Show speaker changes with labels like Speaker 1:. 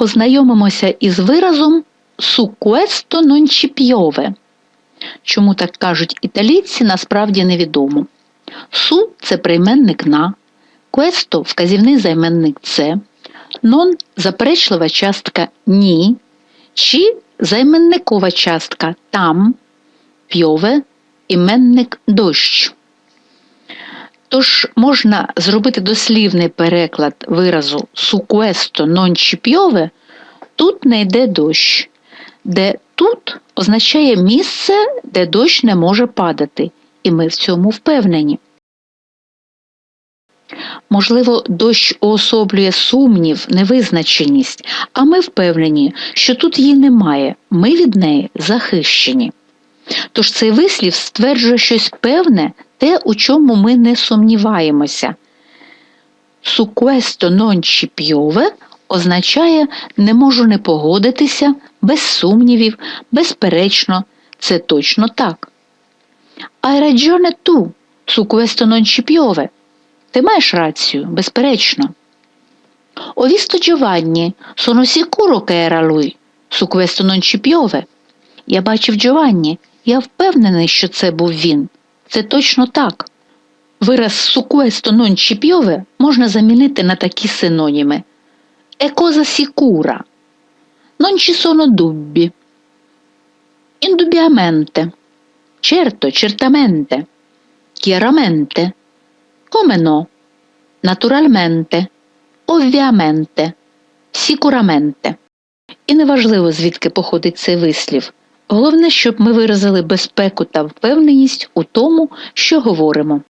Speaker 1: Познайомимося із виразом «su questo non ci. Чому так кажуть італійці, насправді невідомо. Су це прийменник на, questo – вказівний займенник це, нон заперечлива частка ні, чи займенникова частка там, пьове іменник дощ. Тож можна зробити дослівний переклад виразу «su questo non ci piove» тут не йде дощ, де тут означає місце, де дощ не може падати, і ми в цьому впевнені. Можливо, дощ уособлює сумнів, невизначеність, а ми впевнені, що тут її немає, ми від неї захищені. Тож цей вислів стверджує щось певне, те, у чому ми не сумніваємося. Su questo non ci piove означає не можу не погодитися, без сумнівів, безперечно, це точно так. Hai ragione tu, su questo non ci piove. Ти маєш рацію, безперечно. Ho visto Giovanni, sono sicuro che era lui, su questo non ci piove. Я бачив Джованні, я впевнений, що це був він. Це точно так. Вираз non ci piove можна замінити на такі синоніми. Cosa sicura. Non ci sono dubbi. Indubbiamente. Certo, certamente. Chiaramente. Come no? Naturalmente. Sicuramente. І неважливо, звідки походить цей вислів. Головне, щоб ми виразили безпеку та впевненість у тому, що говоримо.